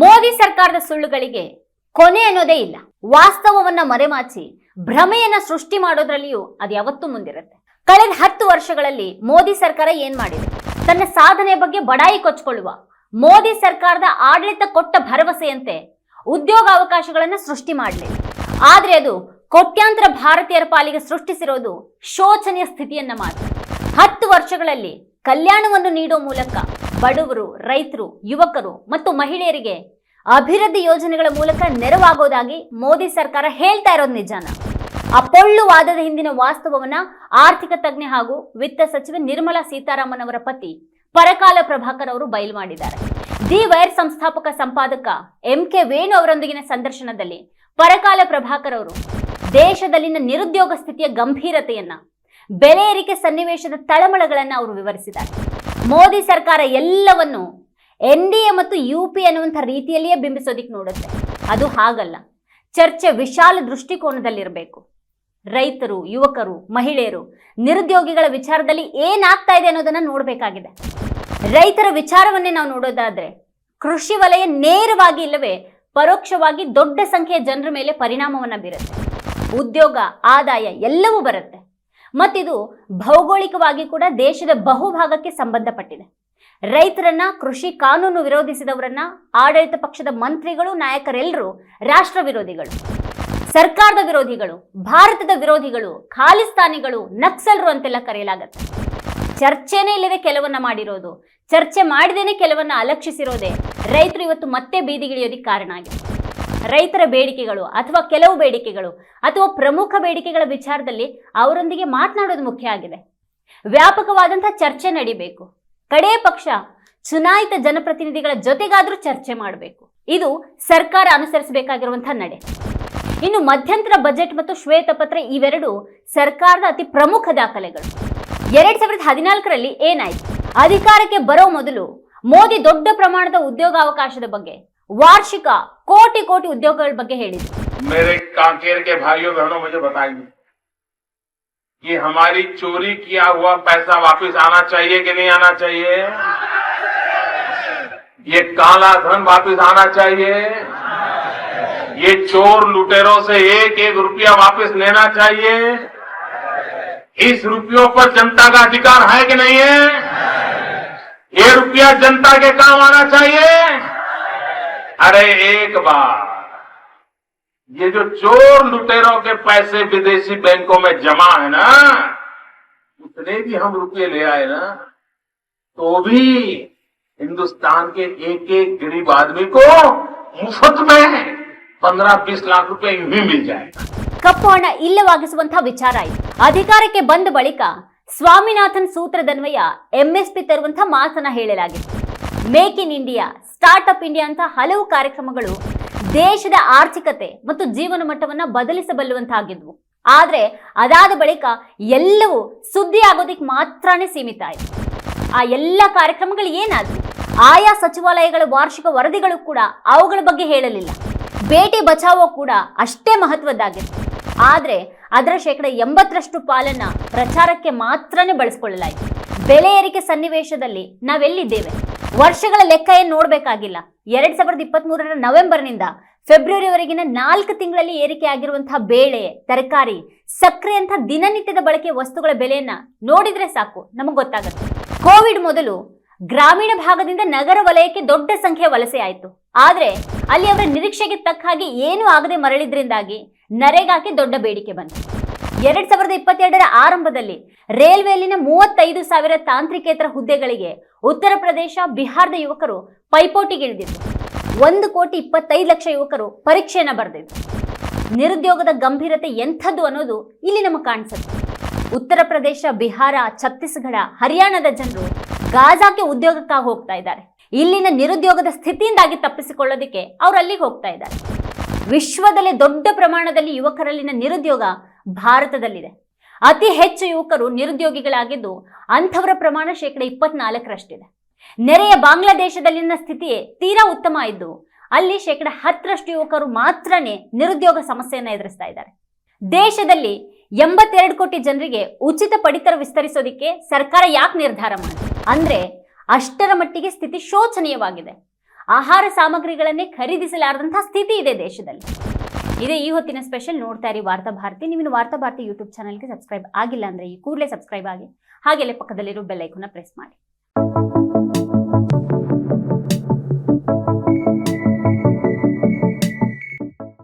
ಮೋದಿ ಸರ್ಕಾರದ ಸುಳ್ಳುಗಳಿಗೆ ಕೊನೆ ಅನ್ನೋದೇ ಇಲ್ಲ. ವಾಸ್ತವವನ್ನ ಮರೆಮಾಚಿ ಭ್ರಮೆಯನ್ನ ಸೃಷ್ಟಿ ಮಾಡೋದ್ರಲ್ಲಿಯೂ ಅದು ಯಾವತ್ತೂ ಮುಂದಿರುತ್ತೆ. ಕಳೆದ ಹತ್ತು ವರ್ಷಗಳಲ್ಲಿ ಮೋದಿ ಸರ್ಕಾರ ಏನ್ ಮಾಡಿದೆ? ತನ್ನ ಸಾಧನೆ ಬಗ್ಗೆ ಬಡಾಯಿ ಕೊಚ್ಕೊಳ್ಳುವ, ಮೋದಿ ಸರ್ಕಾರದ ಆಡಳಿತ ಕೊಟ್ಟ ಭರವಸೆಯಂತೆ ಉದ್ಯೋಗ ಅವಕಾಶಗಳನ್ನ ಸೃಷ್ಟಿ ಮಾಡ್ಲಿ. ಆದ್ರೆ ಅದು ಕೋಟ್ಯಾಂತರ ಭಾರತೀಯರ ಪಾಲಿಗೆ ಸೃಷ್ಟಿಸಿರೋದು ಶೋಚನೀಯ ಸ್ಥಿತಿಯನ್ನ ಮಾತ್ರ. ಹತ್ತು ವರ್ಷಗಳಲ್ಲಿ ಕಲ್ಯಾಣವನ್ನು ನೀಡೋ ಮೂಲಕ ಬಡವರು, ರೈತರು, ಯುವಕರು ಮತ್ತು ಮಹಿಳೆಯರಿಗೆ ಅಭಿವೃದ್ಧಿ ಯೋಜನೆಗಳ ಮೂಲಕ ನೆರವಾಗೋದಾಗಿ ಮೋದಿ ಸರ್ಕಾರ ಹೇಳ್ತಾ ಇರೋದು ನಿಜಾನ. ಅಪೊಳ್ಳುವಾದದ ವಾದದ ಹಿಂದಿನ ವಾಸ್ತವವನ್ನ ಆರ್ಥಿಕ ತಜ್ಞೆ ಹಾಗೂ ವಿತ್ತ ಸಚಿವೆ ನಿರ್ಮಲಾ ಸೀತಾರಾಮನ್ ಅವರ ಪತಿ ಪರಕಾಲ ಪ್ರಭಾಕರ್ ಅವರು ಬಯಲು ಮಾಡಿದ್ದಾರೆ. ದಿ ವೈರ್ ಸಂಸ್ಥಾಪಕ ಸಂಪಾದಕ ಎಂ ಕೆ ವೇಣು ಅವರೊಂದಿಗಿನ ಸಂದರ್ಶನದಲ್ಲಿ ಪರಕಾಲ ಪ್ರಭಾಕರ್ ಅವರು ದೇಶದಲ್ಲಿನ ನಿರುದ್ಯೋಗ ಸ್ಥಿತಿಯ ಗಂಭೀರತೆಯನ್ನ, ಬೆಲೆ ಏರಿಕೆ ಸನ್ನಿವೇಶದ ತಳಮಳಗಳನ್ನ ಅವರು ವಿವರಿಸಿದ್ದಾರೆ. ಮೋದಿ ಸರ್ಕಾರ ಎಲ್ಲವನ್ನು ಎನ್ ಡಿ ಎ ಮತ್ತು ಯು ಪಿ ಅನ್ನುವಂಥ ರೀತಿಯಲ್ಲಿಯೇ ಬಿಂಬಿಸೋದಿಕ್ ನೋಡುತ್ತೆ. ಅದು ಹಾಗಲ್ಲ. ಚರ್ಚೆ ವಿಶಾಲ ದೃಷ್ಟಿಕೋನದಲ್ಲಿರಬೇಕು. ರೈತರು, ಯುವಕರು, ಮಹಿಳೆಯರು, ನಿರುದ್ಯೋಗಿಗಳ ವಿಚಾರದಲ್ಲಿ ಏನಾಗ್ತಾ ಇದೆ ಅನ್ನೋದನ್ನ ನೋಡಬೇಕಾಗಿದೆ. ರೈತರ ವಿಚಾರವನ್ನೇ ನಾವು ನೋಡೋದಾದ್ರೆ, ಕೃಷಿ ವಲಯ ನೇರವಾಗಿ ಇಲ್ಲವೇ ಪರೋಕ್ಷವಾಗಿ ದೊಡ್ಡ ಸಂಖ್ಯೆಯ ಜನರ ಮೇಲೆ ಪರಿಣಾಮವನ್ನ ಬೀರುತ್ತೆ. ಉದ್ಯೋಗ, ಆದಾಯ ಎಲ್ಲವೂ ಬರುತ್ತೆ. ಮತ್ತಿದು ಭೌಗೋಳಿಕವಾಗಿ ಕೂಡ ದೇಶದ ಬಹುಭಾಗಕ್ಕೆ ಸಂಬಂಧಪಟ್ಟಿದೆ. ರೈತರನ್ನ, ಕೃಷಿ ಕಾನೂನು ವಿರೋಧಿಸಿದವರನ್ನ, ಆಡಳಿತ ಪಕ್ಷದ ಮಂತ್ರಿಗಳು, ನಾಯಕರೆಲ್ಲರೂ ರಾಷ್ಟ್ರ ವಿರೋಧಿಗಳು, ಸರ್ಕಾರದ ವಿರೋಧಿಗಳು, ಭಾರತದ ವಿರೋಧಿಗಳು, ಖಾಲಿಸ್ತಾನಿಗಳು, ನಕ್ಸಲರು ಅಂತೆಲ್ಲ ಕರೆಯಲಾಗತ್ತೆ. ಚರ್ಚೆನೇ ಇಲ್ಲದೆ ಕೆಲವನ್ನ ಮಾಡಿರೋದು, ಚರ್ಚೆ ಮಾಡಿದೇನೆ ಕೆಲವನ್ನ ಅಲಕ್ಷಿಸಿರೋದೇ ರೈತರು ಇವತ್ತು ಮತ್ತೆ ಬೀದಿಗಿಳಿಯೋದಕ್ಕೆ ಕಾರಣ ಆಗಿದೆ. ರೈತರ ಬೇಡಿಕೆಗಳು ಅಥವಾ ಕೆಲವು ಬೇಡಿಕೆಗಳು ಅಥವಾ ಪ್ರಮುಖ ಬೇಡಿಕೆಗಳ ವಿಚಾರದಲ್ಲಿ ಅವರೊಂದಿಗೆ ಮಾತನಾಡೋದು ಮುಖ್ಯ ಆಗಿದೆ. ವ್ಯಾಪಕವಾದಂಥ ಚರ್ಚೆ ನಡಿಬೇಕು. ಕಡೇ ಪಕ್ಷ ಚುನಾಯಿತ ಜನಪ್ರತಿನಿಧಿಗಳ ಜೊತೆಗಾದ್ರೂ ಚರ್ಚೆ ಮಾಡಬೇಕು. ಇದು ಸರ್ಕಾರ ಅನುಸರಿಸಬೇಕಾಗಿರುವಂತಹ ನಡೆ. ಇನ್ನು ಮಧ್ಯಂತರ ಬಜೆಟ್ ಮತ್ತು ಶ್ವೇತಪತ್ರ ಇವೆರಡು ಸರ್ಕಾರದ ಅತಿ ಪ್ರಮುಖ ದಾಖಲೆಗಳು. ಎರಡ್ ಸಾವಿರದ ಹದಿನಾಲ್ಕರಲ್ಲಿ ಏನಾಯ್ತು? ಅಧಿಕಾರಕ್ಕೆ ಬರೋ ಮೊದಲು ಮೋದಿ ದೊಡ್ಡ ಪ್ರಮಾಣದ ಉದ್ಯೋಗಾವಕಾಶದ ಬಗ್ಗೆ ವಾರ್ಷಿಕ ಕೋಟಿ ಕೋಟಿ ಉದ್ಯೋಗಗಳ ಬಗ್ಗೆ ಹೇಳಿದ್ರು मेरे कांकेर के भाइयों बहनों मुझे बताइए कि हमारी चोरी किया हुआ पैसा वापस आना चाहिए कि नहीं आना चाहिए ये काला धन वापस आना चाहिए ये चोर लुटेरों से एक एक रुपया वापस लेना चाहिए इस रुपयों पर जनता का अधिकार है कि नहीं है ये रुपया जनता के काम आना चाहिए अरे एक बार ये जो चोर लुटेरों के पैसे विदेशी बैंकों में जमा है ना उतने भी हम रुपये ले आए ना तो भी हिंदुस्तान के एक एक गरीब आदमी को मुफ्त में पंद्रह बीस लाख रुपए यूं ही मिल जाएगा ಕಪ್ಪು ಹಣ ಇಲ್ಲವಾಗಿಸುವಂತಹ ವಿಚಾರ ಆಯಿತು ಅಧಿಕಾರಕ್ಕೆ ಬಂದ ಬಳಿಕ ಸ್ವಾಮಿನಾಥನ್ ಸೂತ್ರದನ್ವಯ ಎಂಎಸ್ಪಿ ತರುವಂತಹ ಮಾತನ್ನ ಹೇಳಲಾಗಿತ್ತು make in India startup India ಅಂತ ಹಲವು ಕಾರ್ಯಕ್ರಮಗಳು ದೇಶದ ಆರ್ಥಿಕತೆ ಮತ್ತು ಜೀವನ ಮಟ್ಟವನ್ನ ಬದಲಿಸಬಲ್ಲುವಂತಾಗಿದ್ವು. ಆದ್ರೆ ಅದಾದ ಬಳಿಕ ಎಲ್ಲವೂ ಸುದ್ದಿ ಆಗೋದಕ್ಕೆ ಮಾತ್ರನೇ ಸೀಮಿತ ಆಯಿತು. ಆ ಎಲ್ಲ ಕಾರ್ಯಕ್ರಮಗಳು ಏನಾದ್ರು ಆಯಾ ಸಚಿವಾಲಯಗಳ ವಾರ್ಷಿಕ ವರದಿಗಳು ಕೂಡ ಅವುಗಳ ಬಗ್ಗೆ ಹೇಳಲಿಲ್ಲ. ಬೇಟಿ ಬಚಾವೋ ಕೂಡ ಅಷ್ಟೇ ಮಹತ್ವದ್ದಾಗಿತ್ತು. ಆದ್ರೆ ಅದರ ಶೇಕಡ ಎಂಬತ್ತರಷ್ಟು ಪಾಲನ್ನ ಪ್ರಚಾರಕ್ಕೆ ಮಾತ್ರನೇ ಬಳಸಿಕೊಳ್ಳಲಾಯಿತು. ಬೆಲೆ ಏರಿಕೆ ಸನ್ನಿವೇಶದಲ್ಲಿ ನಾವೆಲ್ಲಿದ್ದೇವೆ? ವರ್ಷಗಳ ಲೆಕ್ಕ ಏನ್ ನೋಡ್ಬೇಕಾಗಿಲ್ಲ. ಎರಡ್ ಸಾವಿರದ ಇಪ್ಪತ್ತ್ ಮೂರರ ನವೆಂಬರ್ನಿಂದ ಫೆಬ್ರವರಿವರೆಗಿನ ನಾಲ್ಕು ತಿಂಗಳಲ್ಲಿ ಏರಿಕೆ ಆಗಿರುವಂತಹ ಬೇಳೆ, ತರಕಾರಿ ಅಂತ ದಿನನಿತ್ಯದ ಬಳಕೆ ವಸ್ತುಗಳ ಬೆಲೆಯನ್ನ ನೋಡಿದ್ರೆ ಸಾಕು. ನಮಗೆ ಗೊತ್ತಾಗುತ್ತೆ. ಕೋವಿಡ್ ಮೊದಲು ಗ್ರಾಮೀಣ ಭಾಗದಿಂದ ನಗರ ವಲಯಕ್ಕೆ ದೊಡ್ಡ ಸಂಖ್ಯೆಯ ವಲಸೆ ಆಯಿತು. ಆದ್ರೆ ಅಲ್ಲಿ ಅವರ ನಿರೀಕ್ಷೆಗೆ ತಕ್ಕ ಹಾಗೆ ಏನೂ ಆಗದೆ ಮರಳಿದ್ರಿಂದಾಗಿ ನರೇಗಾಕ್ಕೆ ದೊಡ್ಡ ಬೇಡಿಕೆ ಬಂತು. ಎರಡ್ ಸಾವಿರದ ಇಪ್ಪತ್ತೆರಡರ ಆರಂಭದಲ್ಲಿ ರೈಲ್ವೆಯಲ್ಲಿನ ಮೂವತ್ತೈದು ಸಾವಿರ ತಾಂತ್ರಿಕೇತರ ಹುದ್ದೆಗಳಿಗೆ ಉತ್ತರ ಪ್ರದೇಶ, ಬಿಹಾರದ ಯುವಕರು ಪೈಪೋಟಿಗಿಳಿದಿದ್ರು ಒಂದು ಕೋಟಿ ಇಪ್ಪತ್ತೈದು ಲಕ್ಷ ಯುವಕರು ಪರೀಕ್ಷೆಯನ್ನ ಬರೆದಿದ್ರು ನಿರುದ್ಯೋಗದ ಗಂಭೀರತೆ ಎಂಥದ್ದು ಅನ್ನೋದು ಇಲ್ಲಿ ನಮಗೆ ಕಾಣಿಸುತ್ತೆ. ಉತ್ತರ ಪ್ರದೇಶ, ಬಿಹಾರ, ಛತ್ತೀಸ್ಗಢ, ಹರಿಯಾಣದ ಜನರು ಗಾಜಾಕ್ಕೆ ಉದ್ಯೋಗಕ್ಕಾಗಿ ಹೋಗ್ತಾ ಇದ್ದಾರೆ. ಇಲ್ಲಿನ ನಿರುದ್ಯೋಗದ ಸ್ಥಿತಿಯಿಂದಾಗಿ ತಪ್ಪಿಸಿಕೊಳ್ಳೋದಕ್ಕೆ ಅವರು ಅಲ್ಲಿಗೆ ಹೋಗ್ತಾ ಇದ್ದಾರೆ. ವಿಶ್ವದಲ್ಲೇ ದೊಡ್ಡ ಪ್ರಮಾಣದಲ್ಲಿ ಯುವಕರಲ್ಲಿನ ನಿರುದ್ಯೋಗ ಭಾರತದಲ್ಲಿದೆ. ಅತಿ ಹೆಚ್ಚು ಯುವಕರು ನಿರುದ್ಯೋಗಿಗಳಾಗಿದ್ದು ಅಂಥವರ ಪ್ರಮಾಣ ಶೇಕಡ ಇಪ್ಪತ್ನಾಲ್ಕರಷ್ಟಿದೆ. ನೆರೆಯ ಬಾಂಗ್ಲಾದೇಶದಲ್ಲಿನ ಸ್ಥಿತಿಯೇ ತೀರಾ ಉತ್ತಮ ಇದ್ದು, ಅಲ್ಲಿ ಶೇಕಡ ಹತ್ತರಷ್ಟು ಯುವಕರು ಮಾತ್ರನೇ ನಿರುದ್ಯೋಗ ಸಮಸ್ಯೆಯನ್ನು ಎದುರಿಸ್ತಾ ಇದ್ದಾರೆ. ದೇಶದಲ್ಲಿ ಎಂಬತ್ತೆರಡು ಕೋಟಿ ಜನರಿಗೆ ಉಚಿತ ಪಡಿತರ ವಿಸ್ತರಿಸೋದಿಕ್ಕೆ ಸರ್ಕಾರ ಯಾಕೆ ನಿರ್ಧಾರ ಮಾಡಿದೆ? ಅಂದ್ರೆ ಅಷ್ಟರ ಮಟ್ಟಿಗೆ ಸ್ಥಿತಿ ಶೋಚನೀಯವಾಗಿದೆ. ಆಹಾರ ಸಾಮಗ್ರಿಗಳನ್ನೇ ಖರೀದಿಸಲಾರದಂತಹ ಸ್ಥಿತಿ ಇದೆ ದೇಶದಲ್ಲಿ. ಇದೇ ಈ ಹೊತ್ತಿನ ಸ್ಪೆಷಲ್ ನೋಡ್ತಾ ಇರಿ ವಾರ್ತಾ ಭಾರತಿ. ನೀವು ವಾರ್ತಾ ಭಾರತಿ ಯೂಟ್ಯೂಬ್ ಚಾನಲ್ಗೆ ಸಬ್ಸ್ಕ್ರೈಬ್ ಆಗಿಲ್ಲ ಅಂದ್ರೆ ಈ ಕೂಡಲೇ ಸಬ್ಸ್ಕ್ರೈಬ್ ಆಗಿ ಹಾಗೆಲ್ಲೇ ಪಕ್ಕದಲ್ಲಿರೋ ಬೆಲ್ ಐಕನ್ನ ಪ್ರೆಸ್ ಮಾಡಿ.